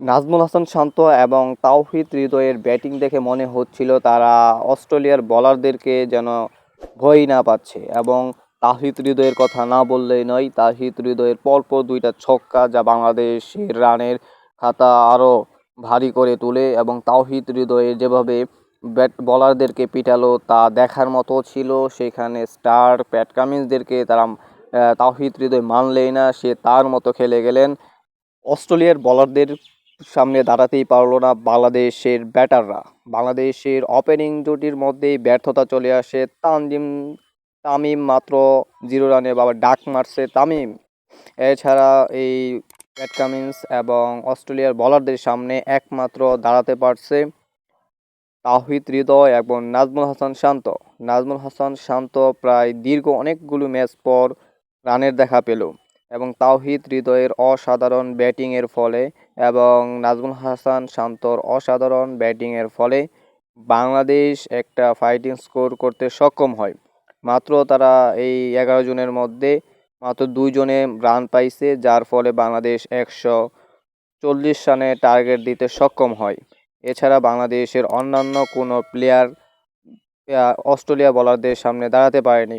নাজমুল হাসান শান্ত এবং তাওহিদ হৃদয়ের ব্যাটিং দেখে মনে হচ্ছিল তারা অস্ট্রেলিয়ার বলারদেরকে যেন ভয় না পাচ্ছে এবং তাহিদ হৃদয়ের কথা না বললেই নয় তাহিদ হৃদয়ের পরপর দুইটা ছক্কা যা বাংলাদেশের রানের খাতা আরও ভারী করে তোলে এবং তাওহিদ হৃদয়ের যেভাবে ব্যাট বলারদেরকে পিটালো তা দেখার মতো ছিল, সেখানে স্টার প্যাট কামিন্সদেরকে তারা তাওহিদ হৃদয় মানলেই না, সে তার মতো খেলে গেলেন। অস্ট্রেলিয়ার বলারদের সামনে দাঁড়াতেই পারল না বাংলাদেশের ব্যাটাররা। বাংলাদেশের ওপেনিং জুটির মধ্যেই ব্যর্থতা চলে আসে তানজিম, তামিম মাত্র জিরো রানে বাবা ডাক মারছে তামিম। এছাড়া এই প্যাট এবং অস্ট্রেলিয়ার বলারদের সামনে একমাত্র দাঁড়াতে পারছে তাহিদ হৃদয় এবং নাজমুল হাসান শান্ত। নাজমুল হাসান শান্ত প্রায় দীর্ঘ অনেকগুলো ম্যাচ পর রানের দেখা পেল এবং তাওহিদ হৃদয়ের অসাধারণ ব্যাটিংয়ের ফলে এবং নাজমুল হাসান শান্তর অসাধারণ ব্যাটিংয়ের ফলে বাংলাদেশ একটা ফাইটিং স্কোর করতে সক্ষম হয়। মাত্র তারা এই এগারো জনের মধ্যে মাত্র দুইজনে রান পাইছে, যার ফলে বাংলাদেশ একশো চল্লিশ রানে টার্গেট দিতে সক্ষম হয়। এছাড়া বাংলাদেশের অন্যান্য কোনো প্লেয়ার অস্ট্রেলিয়া বলারদের সামনে দাঁড়াতে পারেনি।